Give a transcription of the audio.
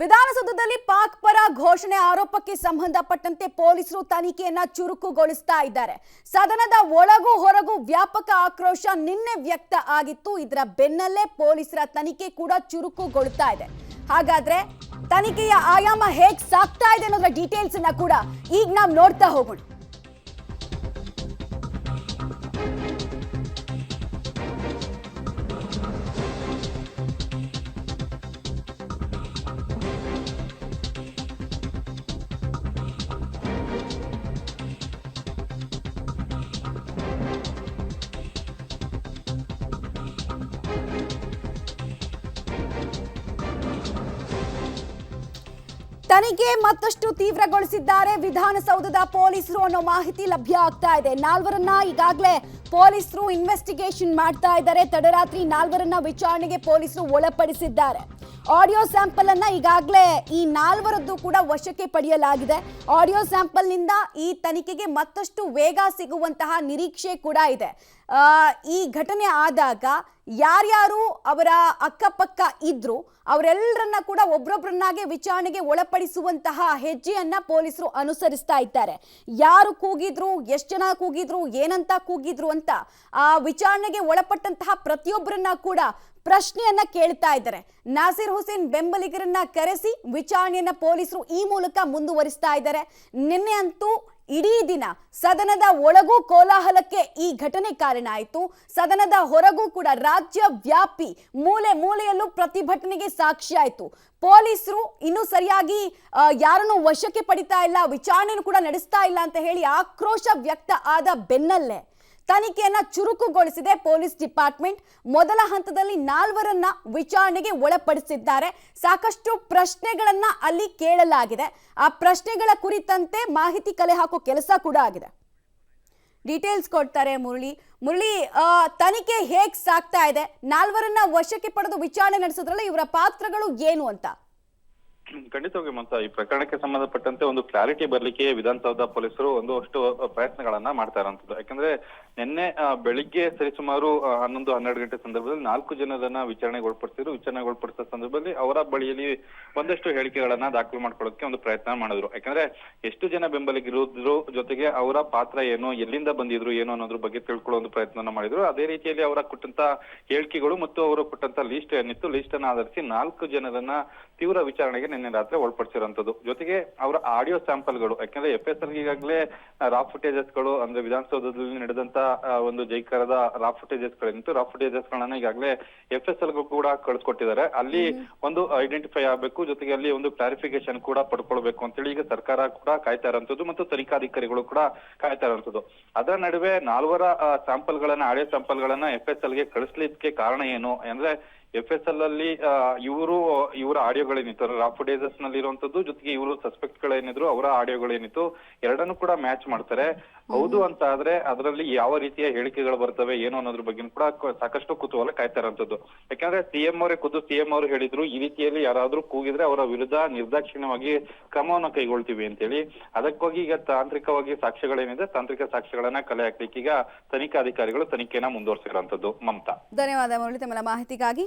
ವಿಧಾನಸೌಧದಲ್ಲಿ ಪಾಕ್ ಪರ ಘೋಷಣೆ ಆರೋಪಕ್ಕೆ ಸಂಬಂಧಪಟ್ಟಂತೆ ಪೊಲೀಸರು ತನಿಖೆಯನ್ನ ಚುರುಕುಗೊಳಿಸ್ತಾ ಇದ್ದಾರೆ. ಸದನದ ಒಳಗೂ ಹೊರಗೂ ವ್ಯಾಪಕ ಆಕ್ರೋಶ ನಿನ್ನೆ ವ್ಯಕ್ತ ಆಗಿತ್ತು. ಇದರ ಬೆನ್ನಲ್ಲೇ ಪೊಲೀಸರ ತನಿಖೆ ಕೂಡ ಚುರುಕುಗೊಳ್ತಾ ಇದೆ. ಹಾಗಾದ್ರೆ ತನಿಖೆಯ ಆಯಾಮ ಹೇಗ್ ಸಾಕ್ತಾ ಇದೆ ಅನ್ನೋದ್ರ ಡೀಟೇಲ್ಸ್ ಅನ್ನ ಕೂಡ ಈಗ ನಾವು ನೋಡ್ತಾ ಹೋಗೋಣ. ತನಿಖೆ ಮತ್ತಷ್ಟು ತೀವ್ರಗೊಳಿಸಿದ್ದಾರೆ. ವಿಧಾನಸೌಧದ ಪೊಲೀಸರು ಅನ್ನೋ ಮಾಹಿತಿ ಲಭ್ಯ ಆಗ್ತಾ ಇದೆ. ನಾಲ್ವರನ್ನ ಈಗಾಗಲೇ ಪೊಲೀಸರು ಇನ್ವೆಸ್ಟಿಗೇಷನ್ ಮಾಡ್ತಾ ಇದ್ದಾರೆ. ತಡರಾತ್ರಿ ನಾಲ್ವರನ್ನ ವಿಚಾರಣೆಗೆ ಪೊಲೀಸರು ಒಳಪಡಿಸಿದ್ದಾರೆ. ಆಡಿಯೋ ಸ್ಯಾಂಪಲ್ ಅನ್ನ ಈಗಾಗಲೇ ಈ ನಾಲ್ವರದ್ದು ಕೂಡ ವಶಕ್ಕೆ ಪಡೆಯಲಾಗಿದೆ. ಆಡಿಯೋ ಸ್ಯಾಂಪಲ್ನಿಂದ ಈ ತನಿಖೆಗೆ ಮತ್ತಷ್ಟು ವೇಗ ಸಿಗುವಂತಹ ನಿರೀಕ್ಷೆ ಕೂಡ ಇದೆ. ಈ ಘಟನೆ ಆದಾಗ ಯಾರ್ಯಾರು ಅವರ ಅಕ್ಕಪಕ್ಕ ಇದ್ರು ಅವರೆಲ್ಲರನ್ನ ಕೂಡ ಒಬ್ರೊಬ್ರನ್ನಾಗೆ ವಿಚಾರಣೆಗೆ ಒಳಪಡಿಸುವಂತಹ ಹೆಜ್ಜೆಯನ್ನ ಪೊಲೀಸರು ಅನುಸರಿಸ್ತಾ ಇದ್ದಾರೆ. ಯಾರು ಕೂಗಿದ್ರು, ಎಷ್ಟು ಜನ ಕೂಗಿದ್ರು, ಏನಂತ ಕೂಗಿದ್ರು ಅಂತ ಆ ವಿಚಾರಣೆಗೆ ಒಳಪಟ್ಟಂತಹ ಪ್ರತಿಯೊಬ್ಬರನ್ನ ಕೂಡ ಪ್ರಶ್ನೆಯನ್ನ ಕೇಳ್ತಾ ಇದ್ದಾರೆ. ನಾಸಿರ್ ಹುಸೇನ್ ಬೆಂಬಲಿಗರನ್ನ ಕರೆಸಿ ವಿಚಾರಣೆಯನ್ನ ಪೊಲೀಸರು ಈ ಮೂಲಕ ಮುಂದುವರಿಸ್ತಾ ಇದ್ದಾರೆ. ನಿನ್ನೆ ಅಂತೂ ಇಡೀ ದಿನ ಸದನದ ಒಳಗೂ ಕೋಲಾಹಲಕ್ಕೆ ಈ ಘಟನೆ ಕಾರಣ ಆಯಿತು. ಸದನದ ಹೊರಗೂ ಕೂಡ ರಾಜ್ಯ ವ್ಯಾಪಿ ಮೂಲೆ ಮೂಲೆಯಲ್ಲೂ ಪ್ರತಿಭಟನೆಗೆ ಸಾಕ್ಷಿಯಾಯಿತು ಪೊಲೀಸರು ಇನ್ನೂ ಸರಿಯಾಗಿ ಯಾರನ್ನು ವಶಕ್ಕೆ ಪಡಿತಾ ಇಲ್ಲ ವಿಚಾರಣೆಯನ್ನು ಕೂಡ ನಡೆಸ್ತಾ ಇಲ್ಲ ಅಂತ ಹೇಳಿ ಆಕ್ರೋಶ ವ್ಯಕ್ತ ಆದ ಬೆನ್ನಲ್ಲೇ ತನಿಖೆಯನ್ನ ಚುರುಕುಗೊಳಿಸಿದೆ ಪೊಲೀಸ್ ಡಿಪಾರ್ಟ್ಮೆಂಟ್. ಮೊದಲ ಹಂತದಲ್ಲಿ ನಾಲ್ವರನ್ನ ವಿಚಾರಣೆಗೆ ಒಳಪಡಿಸಿದ್ದಾರೆ. ಸಾಕಷ್ಟು ಪ್ರಶ್ನೆಗಳನ್ನ ಅಲ್ಲಿ ಕೇಳಲಾಗಿದೆ. ಆ ಪ್ರಶ್ನೆಗಳ ಕುರಿತಂತೆ ಮಾಹಿತಿ ಕಲೆ ಹಾಕೋ ಕೆಲಸ ಕೂಡ ಆಗಿದೆ. ಡೀಟೇಲ್ಸ್ ಕೊಡ್ತಾರೆ ಮುರಳಿ. ಮುರಳಿ ತನಿಖೆ ಹೇಗೆ ಸಾಕ್ತಾ ಇದೆ? ನಾಲ್ವರನ್ನ ವಶಕ್ಕೆ ಪಡೆದು ವಿಚಾರಣೆ ನಡೆಸೋದ್ರಲ್ಲಿ ಇವರ ಪಾತ್ರಗಳು ಏನು ಅಂತ? ಖಂಡಿತವಾಗಿ ಮಮತಾ ಈ ಪ್ರಕರಣಕ್ಕೆ ಸಂಬಂಧಪಟ್ಟಂತೆ ಒಂದು ಕ್ಲಾರಿಟಿ ಬರ್ಲಿಕ್ಕೆ ವಿಧಾನಸೌಧ ಪೊಲೀಸರು ಒಂದಷ್ಟು ಪ್ರಯತ್ನಗಳನ್ನ ಮಾಡ್ತಾ ಇರೋಂಥದ್ದು ಯಾಕಂದ್ರೆ ನಿನ್ನೆ ಬೆಳಿಗ್ಗೆ ಸರಿಸುಮಾರು ಹನ್ನೊಂದು, ಹನ್ನೆರಡು ಗಂಟೆ ಸಂದರ್ಭದಲ್ಲಿ ನಾಲ್ಕು ಜನರನ್ನ ವಿಚಾರಣೆಗೆ ಒಳಪಡಿಸಿದ್ರು ವಿಚಾರಣೆಗೆ ಒಳಪಡಿಸಿದ ಸಂದರ್ಭದಲ್ಲಿ ಅವರ ಬಳಿಯಲ್ಲಿ ಒಂದಷ್ಟು ಹೇಳಿಕೆಗಳನ್ನ ದಾಖಲು ಮಾಡ್ಕೊಳ್ಳೋಕೆ ಒಂದು ಪ್ರಯತ್ನ ಮಾಡಿದ್ರು. ಯಾಕಂದ್ರೆ ಎಷ್ಟು ಜನ ಬೆಂಬಲಿಗಿರೋದ್ರು, ಜೊತೆಗೆ ಅವರ ಪಾತ್ರ ಏನು, ಎಲ್ಲಿಂದ ಬಂದಿದ್ರು, ಏನು ಅನ್ನೋದ್ರ ಬಗ್ಗೆ ತಿಳ್ಕೊಳ್ಳೋ ಒಂದು ಪ್ರಯತ್ನ ಮಾಡಿದ್ರು. ಅದೇ ರೀತಿಯಲ್ಲಿ ಅವರ ಕೊಟ್ಟಂತ ಹೇಳಿಕೆಗಳು ಮತ್ತು ಅವರು ಕೊಟ್ಟಂತ ಲಿಸ್ಟ್ ಏನಿತ್ತು ಲಿಸ್ಟ್ ಅನ್ನ ಆಧರಿಸಿ ನಾಲ್ಕು ಜನರನ್ನ ತೀವ್ರ ವಿಚಾರಣೆಗೆ ನಿನ್ನೆ ರಾತ್ರಿ ಒಳಪಡಿಸಿರುವಂತದ್ದು ಜೊತೆಗೆ ಅವರ ಆಡಿಯೋ ಸ್ಯಾಂಪಲ್ಗಳು ಯಾಕಂದ್ರೆ ಎಫ್ ಎಸ್ ಎಲ್ ಈಗಾಗಲೇ ರಾ ಫುಟೇಜಸ್ಗಳು ಅಂದ್ರೆ ವಿಧಾನಸೌಧದಲ್ಲಿ ನಡೆದಂತ ಒಂದು ಜೈಕಾರದ ರಾ ಫುಟೇಜಸ್ ಗಳೇನಿತ್ತು ರಾ ಫುಟೇಜಸ್ ಗಳನ್ನ ಈಗಾಗಲೇ ಎಫ್ ಎಸ್ ಎಲ್ ಕೂಡ ಕಳ್ಸಿಕೊಟ್ಟಿದ್ದಾರೆ. ಅಲ್ಲಿ ಒಂದು ಐಡೆಂಟಿಫೈ ಆಗಬೇಕು ಜೊತೆಗೆ ಅಲ್ಲಿ ಒಂದು ಕ್ಲಾರಿಫಿಕೇಶನ್ ಕೂಡ ಪಡ್ಕೊಳ್ಬೇಕು ಅಂತೇಳಿ ಈಗ ಸರ್ಕಾರ ಕೂಡ ಕಾಯ್ತಾ ಇರುವಂತದ್ದು ಮತ್ತು ತನಿಖಾಧಿಕಾರಿಗಳು ಕೂಡ ಕಾಯ್ತಾ ಇರುವಂತದ್ದು ಅದರ ನಡುವೆ ನಾಲ್ವರ ಸ್ಯಾಂಪಲ್ ಗಳನ್ನ ಆಡಿಯೋ ಸ್ಯಾಂಪಲ್ ಗಳನ್ನ ಎಫ್ ಎಸ್ ಎಲ್ಗೆ ಕಳಿಸ್ಲಿಕ್ಕೆ ಕಾರಣ ಏನು? ಅಂದ್ರೆ ಎಫ್ ಎಸ್ ಎಲ್ ಅಲ್ಲಿ ಇವರು ಇವರ ಆಡಿಯೋಗಳೇನಿತ್ತು. ರಾಫು ಡೇಸಸ್ನಲ್ಲಿ ಇರುವಂತದ್ದು ಜೊತೆಗೆ ಇವರು ಸಸ್ಪೆಕ್ಟ್ ಗಳೇನಿದ್ರು ಅವರ ಆಡಿಯೋಗಳೇನಿತ್ತು ಎರಡನ್ನು ಕೂಡ ಮ್ಯಾಚ್ ಮಾಡ್ತಾರೆ. ಹೌದು ಅಂತ ಆದ್ರೆ ಅದರಲ್ಲಿ ಯಾವ ರೀತಿಯ ಹೇಳಿಕೆಗಳು ಬರ್ತವೆ ಏನು ಅನ್ನೋದ್ರ ಬಗ್ಗೆ ಕೂಡ ಸಾಕಷ್ಟು ಕುತೂಹಲ ಕಾಯ್ತಾ ಇರೋಂಥದ್ದು. ಯಾಕಂದ್ರೆ ಸಿಎಂ ಅವರೇ ಖುದ್ದು ಸಿಎಂ ಅವರು ಹೇಳಿದ್ರು ಈ ರೀತಿಯಲ್ಲಿ ಯಾರಾದ್ರೂ ಕೂಗಿದ್ರೆ ಅವರ ವಿರುದ್ಧ ನಿರ್ದಾಕ್ಷಿಣ್ಯವಾಗಿ ಕ್ರಮವನ್ನು ಕೈಗೊಳ್ತೀವಿ ಅಂತೇಳಿ. ಅದಕ್ಕಾಗಿ ಈಗ ತಾಂತ್ರಿಕವಾಗಿ ಸಾಕ್ಷ್ಯಗಳೇನಿದೆ ತಾಂತ್ರಿಕ ಸಾಕ್ಷ್ಯಗಳನ್ನ ಕಲೆ ಹಾಕ್ಲಿಕ್ಕೆ ಈಗ ತನಿಖಾಧಿಕಾರಿಗಳು ತನಿಖೆನ ಮುಂದುವರಿಸಿರೋಂಥದ್ದು ಮಮತಾ. ಧನ್ಯವಾದ ಮುರಳಿ ತಮ್ಮ ಮಾಹಿತಿಗಾಗಿ.